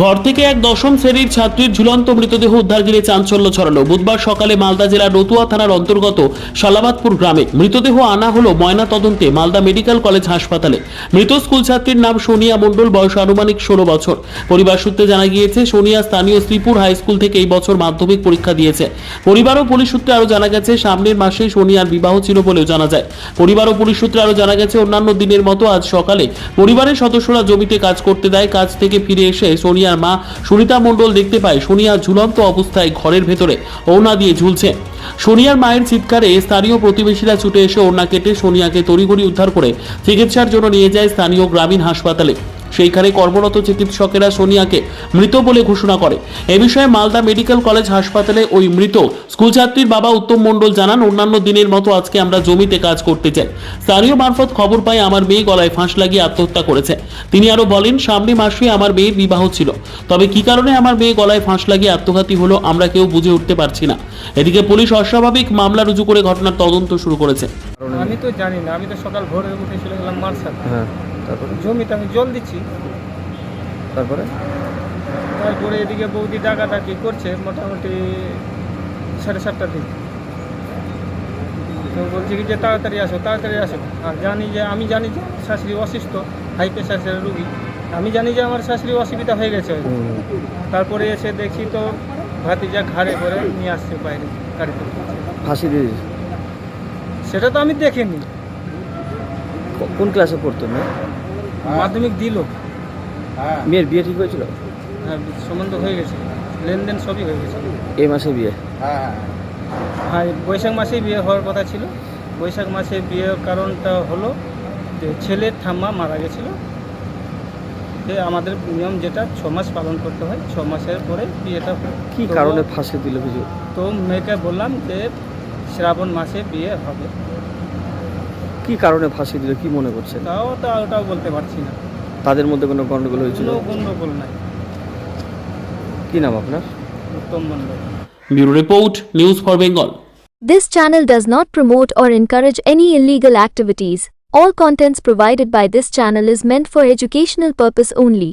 ঘর থেকে এক দশম শ্রেণির ছাত্রীর ঝুলন্ত মৃতদেহ উদ্ধার ঘিরে চাঞ্চল্য ছড়ালো। বুধবার সকালে মালদা জেলার রতুয়া থানার অন্তর্গত সালাবাদপুর গ্রামে মৃতদেহ আনা হলো ময়না তদন্তে মালদা মেডিকেল কলেজ হাসপাতালে। মৃত স্কুল ছাত্রীর নাম সোনিয়া মণ্ডল, বয়স আনুমানিক ষোলো বছর। পরিবার সূত্রে জানা গিয়েছে, সোনিয়া স্থানীয় শ্রীপুর হাই স্কুল থেকে এই বছর মাধ্যমিক পরীক্ষা দিয়েছে। পরিবার ও পুলিশ সূত্রে আরও জানা গেছে, সামনের মাসেই সোনিয়ার বিবাহ ছিল বলেও জানা যায়। পরিবার ও পুলিশ সূত্রে আরও জানা গেছে, অন্যান্য দিনের মতো আজ সকালে পরিবারের সদস্যরা জমিতে কাজ করতে দেয়, কাজ থেকে ফিরে এসে সোনিয়ার মা সুনিতা মণ্ডল দেখতে পায় সোনিয়া ঝুলন্ত অবস্থায় ঘরের ভেতরে ওনা দিয়ে ঝুলছে। সোনিয়ার মায়ের চিৎকারে স্থানীয় প্রতিবেশীরা ছুটে এসে ওনা কেটে সোনিয়াকে তড়িঘড়ি উদ্ধার করে চিকিৎসার জন্য নিয়ে যায় স্থানীয় গ্রামীণ হাসপাতালে। সেইখানে কর্মরত চিকিৎসকেরা সোনিয়াকে মৃত বলে ঘোষণা করে। এ বিষয়ে মালদা মেডিকেল কলেজ হাসপাতালে ওই মৃত স্কুলছাত্রীর বাবা উত্তম মণ্ডল জানান অন্যান্য দিনের মতো আজকে আমরা জমিতে কাজ করতে চাই। স্থানীয় মারফত খবর পাই আমার মেয়ে গলায় ফাঁস লাগিয়ে আত্মহত্যা করেছে। তিনি আরও বলেন সামনে মাসে আমার মেয়ের বিবাহ ছিল। তবে কি কারণে আমার মেয়ে গলায় ফাঁস লাগিয়ে আত্মঘাতী হলো আমরা কেউ বুঝে উঠতে পারছি না। এদিকে পুলিশ অস্বাভাবিক মামলা রুজু করে ঘটনার তদন্ত শুরু করেছে। আমি তো জানি না আমি তো সকাল ভোরে উঠে চলে গেলাম মার্শাল হ্যাঁ। তারপরে জমিতে আমি জল দিচ্ছি। তারপরে তারপরে এদিকে বৌদি ডাকাডাকি করছে মোটামুটি সাড়ে সাতটার দিকে। তো বলছি কি যে তাড়াতাড়ি আসো তাড়াতাড়ি আসো। আর জানি যে আমি জানি যে শাশুড়ি অসুস্থ হাই প্রেশারের রুগী। আমি জানি যে আমার শাশুড়ি অসুবিধা হয়ে গেছে তারপরে এসে দেখি তো ভাতিজা ঘাড়ে করে নিয়ে আসছে বাইরে গাড়িতে। ফাঁসি দিয়ে। সেটা তো আমি দেখিনি। কোন ক্লাসে পড়তো মেয়ে? মাধ্যমিক দিল। মেয়ের বিয়ে ঠিক হয়েছিল? হ্যাঁ সম্বন্ধ হয়ে গেছে। লেনদেন সবই হয়ে গেছে। এই মাসে বিয়ে? হ্যাঁ হ্যাঁ। বৈশাখ মাসেই বিয়ে হওয়ার কথা ছিল। বৈশাখ মাসে বিয়ের কারণটা হলো যে ছেলের ঠাম্মা মারা গেছিল। যে আমাদের নিয়ম যেটা ছ মাস পালন করতে হয়। ছ মাসের পরে বিয়েটা হয়। কি কারণে ফাঁসে দিল কিছু? তো মেয়েকে বললাম যে শ্রাবণ মাসে বিয়ে হবে। কি কারণে ফাঁসি দিল কি মনে করছেন তাও তো ওটাও বলতে পারছি না তাদের মধ্যে কোনো গন্ডগোল হয়েছিল কোনো গণ্ডগোল নাই কি নাম আপনার Uttam Mondal bureau report news for Bengal This channel does not promote or encourage any illegal activities. All contents provided by this channel is meant for educational purpose only.